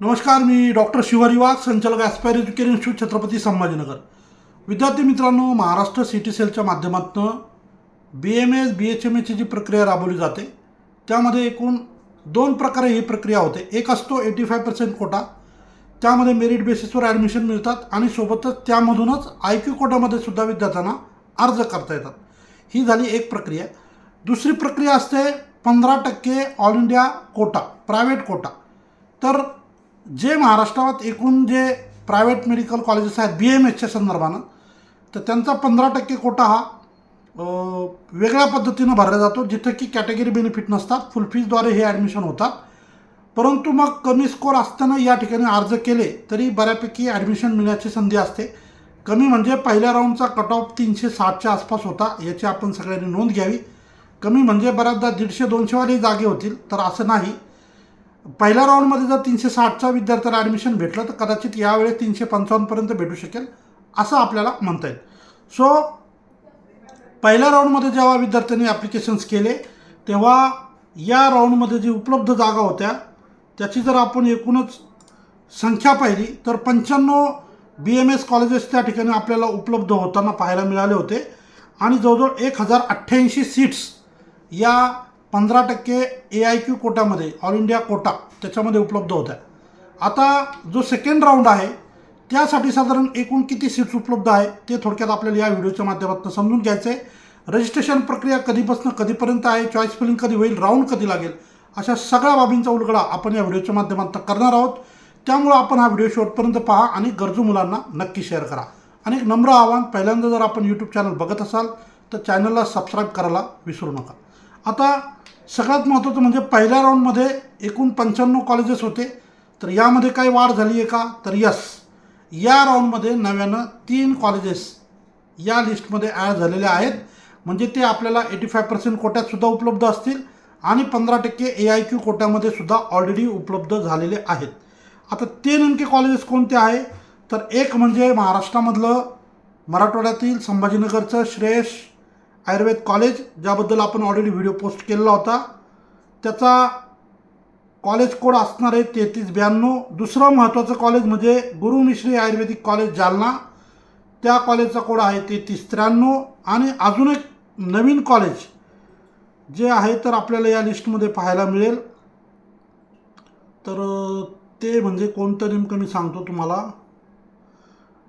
नमस्कार मी डॉक्टर शिवारी वाघ संचालक aspire education institute Chhatrapati Sambhajinagar. विद्यार्थी मित्रांनो महाराष्ट्र सिटी सेलच्या माध्यमातून B M S B H M एची जी प्रक्रिया राबवली जाते त्यामध्ये एकूण दोन प्रकारे ही प्रक्रिया होते. एक असतो एटी फाय पर्सेंट कोटा त्यामध्ये मेरिट बेसिसवर ॲडमिशन मिळतात आणि सोबतच त्यामधूनच आय क्यू कोटामध्ये सुद्धा विद्यार्थ्यांना अर्ज करता येतात. ही झाली एक प्रक्रिया. दुसरी प्रक्रिया असते पंधरा टक्के all India quota private quota. तर जे महाराष्ट्रात एकूण जे प्रायव्हेट मेडिकल कॉलेजेस आहेत बी एम एसच्या संदर्भानं तर त्यांचा पंधरा टक्के कोटा हा वेगळ्या पद्धतीनं भरला जातो जिथं की कॅटेगरी बेनिफिट नसतात फुल फीजद्वारे हे ॲडमिशन होतात. परंतु मग कमी स्कोर असताना या ठिकाणी अर्ज केले तरी बऱ्यापैकी ॲडमिशन मिळण्याची संधी असते. कमी म्हणजे पहिल्या राऊंडचा कट ऑफ तीनशे साठच्या आसपास होता याची आपण सगळ्यांनी नोंद घ्यावी. कमी म्हणजे बऱ्याचदा दीडशे दोनशेवाली जागे होतील तर असं नाही. पहिल्या राऊंडमध्ये जर तीनशे साठचा विद्यार्थ्याला ॲडमिशन भेटलं तर कदाचित यावेळेस तीनशे पंचावन्नपर्यंत भेटू शकेल असं आपल्याला म्हणता येईल. सो पहिल्या राऊंडमध्ये जेव्हा विद्यार्थ्यांनी ॲप्लिकेशन्स केले तेव्हा या राऊंडमध्ये जी उपलब्ध जागा होत्या त्याची जर आपण एकूणच संख्या पाहिली तर पंच्याण्णव बी एम एस कॉलेजेस त्या ठिकाणी आपल्याला उपलब्ध होताना पाहायला मिळाले होते. आणि जवळजवळ एक हजार अठ्ठ्याऐंशी सीट्स या पंधरा टक्के ए आय क्यू कोटामध्ये ऑल इंडिया कोटा त्याच्यामध्ये उपलब्ध होत्या. आता जो सेकंड राऊंड आहे त्यासाठी साधारण एकूण किती सीट्स उपलब्ध आहे ते थोडक्यात आपल्याला या व्हिडिओच्या माध्यमातून समजून घ्यायचं आहे रजिस्ट्रेशन प्रक्रिया कधीपासून कधीपर्यंत आहे चॉईस फिलिंग कधी होईल राऊंड कधी लागेल अशा सगळ्या बाबींचा उलगडा आपण या व्हिडिओच्या माध्यमातून करणार आहोत. त्यामुळं आपण हा व्हिडिओ शेवटपर्यंत पहा आणि गरजू मुलांना नक्की शेअर करा. आणि एक नम्र आव्हान पहिल्यांदा जर आपण यूट्यूब चॅनल बघत असाल तर चॅनलला सबस्क्राईब करायला विसरू नका. आता सगळ्यात महत्त्वाचं म्हणजे पहिल्या राऊंडमध्ये एकूण पंच्याण्णव कॉलेजेस होते. तर यामध्ये काही वाढ झाली आहे का? तर यस या राऊंडमध्ये नव्यानं तीन कॉलेजेस या लिस्टमध्ये ॲड झालेले आहेत. म्हणजे ते आपल्याला एटी फाय पर्सेंट कोट्यातसुद्धा उपलब्ध असतील आणि पंधरा टक्के ए आय क्यू कोट्यामध्ये सुद्धा ऑलरेडी उपलब्ध झालेले आहेत. आता ते नेमके कॉलेजेस कोणते आहे? तर एक म्हणजे महाराष्ट्रामधलं मराठवाड्यातील संभाजीनगरचं श्रेयश आयुर्वेद कॉलेज ज्याबद्दल आपण ऑलरेडी व्हिडिओ पोस्ट केलेला होता. त्याचा कॉलेज कोड असणार आहे तेहतीस ब्याण्णव. दुसरं महत्त्वाचं कॉलेज म्हणजे गुरु मिश्री आयुर्वेदिक कॉलेज जालना. त्या कॉलेजचा कोड आहे तेहतीस त्र्याण्णव. आणि अजून एक नवीन कॉलेज जे आहे तर आपल्याला या लिस्टमध्ये पाहायला मिळेल. तर ते म्हणजे कोणतं नेमकं मी सांगतो तुम्हाला.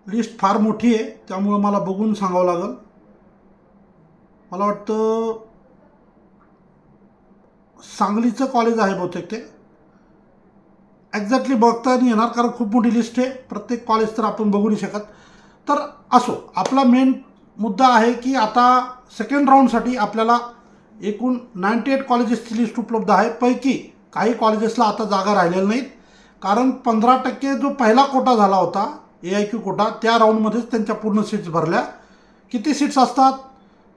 लिस्ट फार मोठी आहे त्यामुळं मला बघून सांगावं लागेल. मला वाटतं सांगलीचं कॉलेज आहे बहुतेक ते. एक्झॅक्टली बघता नाही येणार कारण खूप मोठी लिस्ट आहे. प्रत्येक कॉलेज तर आपण बघू नाही शकत. तर असो आपला मेन मुद्दा आहे की आता सेकंड राऊंडसाठी आपल्याला एकूण नाईंटी एट कॉलेजेसची लिस्ट उपलब्ध आहे. पैकी काही कॉलेजेसला आता जागा राहिलेल्या नाहीत. कारण पंधरा टक्के जो पहिला कोटा झाला होता ए आय क्यू कोटा त्या राऊंडमध्येच त्यांच्या पूर्ण सीट्स भरल्या. किती सीट्स असतात?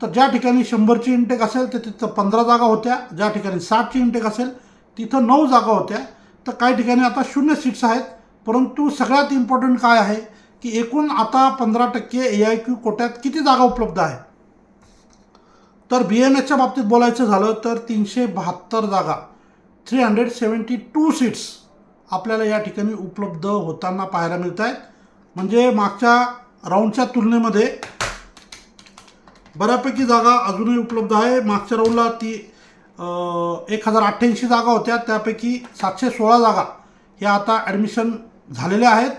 तर ज्या ठिकाणी शंभरची इंटेक असेल तर तिथं पंधरा जागा होत्या. ज्या ठिकाणी साठची इंटेक असेल तिथं नऊ जागा होत्या. तर काही ठिकाणी आता शून्य सीट्स आहेत. परंतु सगळ्यात इम्पॉर्टंट काय आहे की एकूण आता पंधरा टक्के ए आय क्यू कोट्यात किती जागा उपलब्ध आहे तर बी एम एसच्या बाबतीत बोलायचं झालं तर तीनशे बहात्तर जागा three hundred seventy two seats आपल्याला या ठिकाणी उपलब्ध होताना पाहायला मिळत आहेत म्हणजे मागच्या राऊंडच्या तुलनेमध्ये बऱ्यापैकी जागा अजूनही उपलब्ध आहे. मागच्या राऊंडला ती एक हजार अठ्ठ्याऐंशी जागा होत्या. त्यापैकी सातशे सोळा जागा ह्या आता ॲडमिशन झालेल्या आहेत.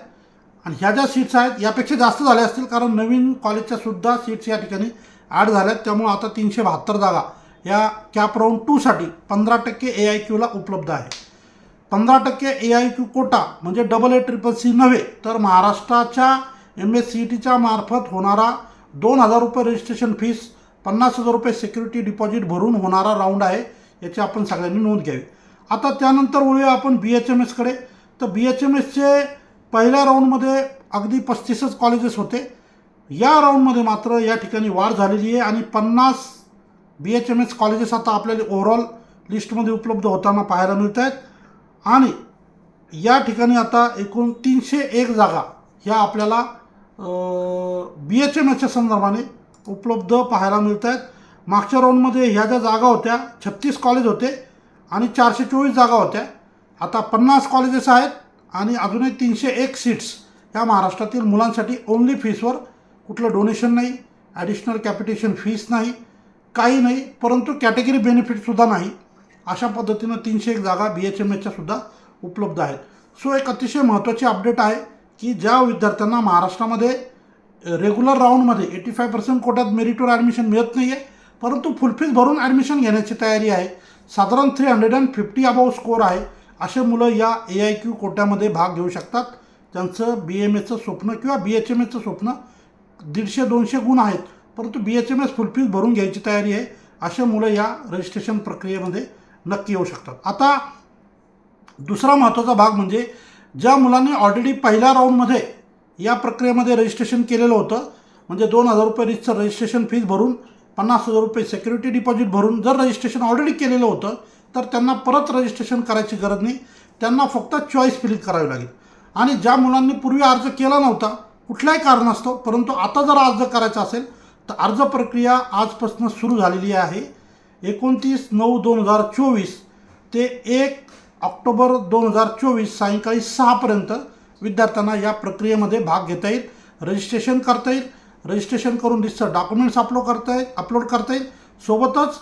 आणि ह्या ज्या सीट्स आहेत यापेक्षा जास्त झाल्या असतील कारण नवीन कॉलेजच्या सुद्धा सीट्स या ठिकाणी ॲड झाल्यात. त्यामुळं आता तीनशे बहात्तर जागा या कॅप राऊंड टूसाठी पंधरा टक्के ए आय क्यूला उपलब्ध आहे. पंधरा टक्के ए आय क्यू कोटा म्हणजे डबल ए ट्रिपल सी नव्हे तर महाराष्ट्राच्या एम एस सी ई टीच्या मार्फत होणारा दोन हजार रुपये रजिस्ट्रेशन फीस पन्नास हजार रुपये सिक्युरिटी डिपॉझिट भरून होणारा राऊंड आहे याची आपण सगळ्यांनी नोंद घ्यावी. आता त्यानंतर वळूया आपण बी एच एम एसकडे तर बी एच एम एसचे पहिल्या राऊंडमध्ये अगदी पस्तीसच कॉलेजेस होते. या राऊंडमध्ये मात्र या ठिकाणी वाढ झालेली आहे आणि पन्नास B H M S colleges आता आपल्याला ओव्हरऑल लिस्टमध्ये उपलब्ध होताना पाहायला मिळत आहेत आणि या ठिकाणी आता एकूण तीनशे एक जागा ह्या आपल्याला बी एच एम एसच्या संदर्भाने उपलब्ध पाहायला मिळत आहेत मागच्या राऊंडमध्ये ह्या ज्या जागा होत्या छत्तीस कॉलेज होते आणि चारशे चोवीस जागा होत्या. आता पन्नास कॉलेजेस आहेत आणि अजूनही तीनशे एक सीट्स ह्या महाराष्ट्रातील मुलांसाठी ओन्ली फीसवर कुठलं डोनेशन नाही ॲडिशनल कॅपिटेशन फीस नाही काही नाही परंतु कॅटेगरी बेनिफिटसुद्धा नाही. अशा पद्धतीनं तीनशे एक जागा बी एच एम एचच्यासुद्धा उपलब्ध आहेत. सो एक अतिशय महत्त्वाची अपडेट आहे. की ज्या विद्यार्थ्यांना महाराष्ट्रामध्ये रेग्युलर राऊंडमध्ये एटी फाय पर्सेंट कोट्यात मेरिटवर ॲडमिशन मिळत नाही आहे परंतु फुल फीज भरून ॲडमिशन घेण्याची तयारी आहे. साधारण three hundred and fifty above score आहे. असे मुलं या ए आय क्यू कोट्यामध्ये भाग घेऊ शकतात. त्यांचं बी एम एचं स्वप्न किंवा बी एच एम एचं स्वप्न दीडशे दोनशे गुण आहेत परंतु B H M S full fees भरून घ्यायची तयारी आहे. असे मुलं या रजिस्ट्रेशन प्रक्रियेमध्ये नक्की येऊ शकतात. आता दुसरा महत्त्वाचा भाग म्हणजे ज्या मुलांनी ऑलरेडी पहिल्या राऊंडमध्ये या प्रक्रियेमध्ये रजिस्ट्रेशन केलेलं होतं म्हणजे दोन हजार रुपये रिचचं रजिस्ट्रेशन फीज भरून पन्नास हजार रुपये सेक्युरिटी डिपॉझिट भरून जर रजिस्ट्रेशन ऑलरेडी केलेलं होतं तर त्यांना परत रजिस्ट्रेशन करायची गरज नाही. त्यांना फक्त चॉईस फिलिंग करावी लागेल. आणि ज्या मुलांनी पूर्वी अर्ज केला नव्हता कुठल्याही कारणास्तव परंतु आता जर अर्ज करायचा असेल तर अर्ज प्रक्रिया आजपासून सुरू झालेली आहे. एकोणतीस नऊ दोन हजार चोवीस ते एक ऑक्टोबर दोन हजार चोवीस सायंकाळी सहापर्यंत विद्यार्थ्यांना या प्रक्रियेमध्ये भाग घेता येईल रजिस्ट्रेशन करता येईल. रजिस्ट्रेशन करून दिसतं डॉक्युमेंट्स अपलोड करता येईल अपलोड करता येईल. सोबतच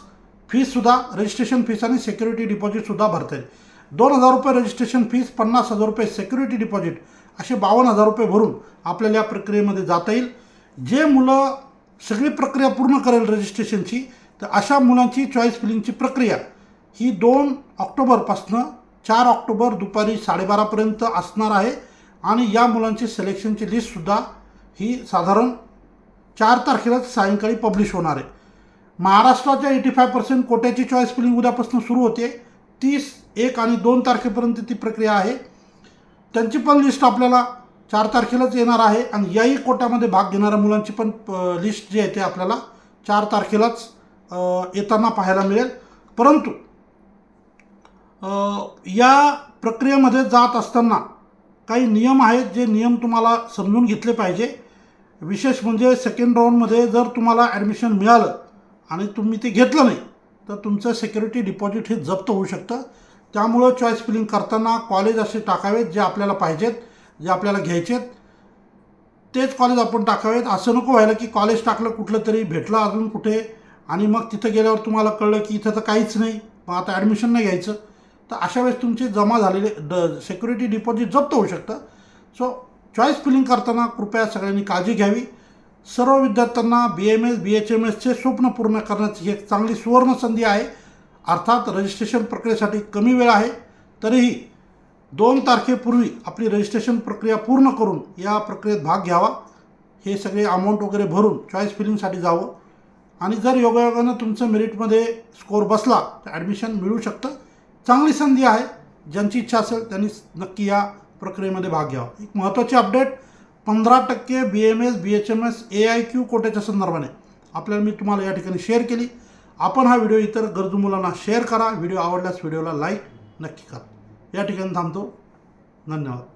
फीसुद्धा रजिस्ट्रेशन फीस आणि सेक्युरिटी डिपॉझिटसुद्धा भरता येईल. दोन हजार रुपये रजिस्ट्रेशन फीस पन्नास हजार रुपये सेक्युरिटी डिपॉझिट असे बावन्न हजार रुपये भरून आपल्याला या प्रक्रियेमध्ये जाता येईल. जे मुलं सगळी प्रक्रिया पूर्ण करेल रजिस्ट्रेशनची तर अशा मुलांची चॉईस फिलिंगची प्रक्रिया ही दोन ऑक्टोबरपासनं चार ऑक्टोबर दुपारी साडेबारापर्यंत असणार आहे. आणि या मुलांची सिलेक्शनची लिस्टसुद्धा ही साधारण चार तारखेलाच सायंकाळी पब्लिश होणार आहे. महाराष्ट्राच्या एटी फाय पर्सेंट कोट्याची चॉईस फिलिंग उद्यापासून सुरू होते. तीस एक आणि दोन तारखेपर्यंत ती प्रक्रिया आहे. त्यांची पण लिस्ट आपल्याला चार तारखेलाच येणार आहे. आणि याही कोट्यामध्ये भाग घेणाऱ्या मुलांची पण लिस्ट जी आहे ते आपल्याला चार तारखेलाच येताना पाहायला मिळेल. परंतु या प्रक्रियेमध्ये जात असताना काही नियम आहेत जे नियम तुम्हाला समजून घेतले पाहिजे. विशेष म्हणजे सेकंड राऊंडमध्ये जर तुम्हाला ॲडमिशन मिळालं आणि तुम्ही ते घेतलं नाही तर तुमचं सिक्युरिटी डिपॉझिट हे जप्त होऊ शकतं. त्यामुळं चॉईस फिलिंग करताना कॉलेज असे टाकावेत जे आपल्याला पाहिजेत जे आपल्याला घ्यायचेत. तेच कॉलेज आपण टाकावेत. असं नको व्हायला की कॉलेज टाकलं कुठलं तरी भेटलं अजून कुठे आणि मग तिथं गेल्यावर तुम्हाला कळलं की इथं तर काहीच नाही. मग आता ॲडमिशन नाही घ्यायचं. तर अशा वेळेस तुमचे जमा झालेले ड सिक्युरिटी डिपॉझिट जप्त होऊ शकतं. सो चॉईस फिलिंग करताना कृपया सगळ्यांनी काळजी घ्यावी. सर्व विद्यार्थ्यांना B M S B H M एसचे स्वप्न पूर्ण करण्याची ही एक चांगली सुवर्ण संधी आहे. अर्थात रजिस्ट्रेशन प्रक्रियेसाठी कमी वेळ आहे. तरीही दोन तारखेपूर्वी आपली रजिस्ट्रेशन प्रक्रिया पूर्ण करून या प्रक्रियेत भाग घ्यावा. हे सगळे अमाऊंट वगैरे भरून चॉईस फिलिंगसाठी जावं. आणि जर योगायोगानं तुमचं मेरिटमध्ये स्कोअर बसला तर ॲडमिशन मिळू शकतं. चांगली संधी आहे. ज्यांची इच्छा असेल त्यांनी नक्की या प्रक्रियेमध्ये भाग घ्यावा. एक महत्त्वाची अपडेट पंधरा टक्के B M S B H M S A I Q कोट्याच्या संदर्भाने. आपल्याला मी तुम्हाला या ठिकाणी शेअर केली. आपण हा व्हिडिओ इतर गरजू मुलांना शेअर करा. व्हिडिओ आवडल्यास व्हिडिओला लाईक नक्की करा. या ठिकाणी थांबतो. धन्यवाद.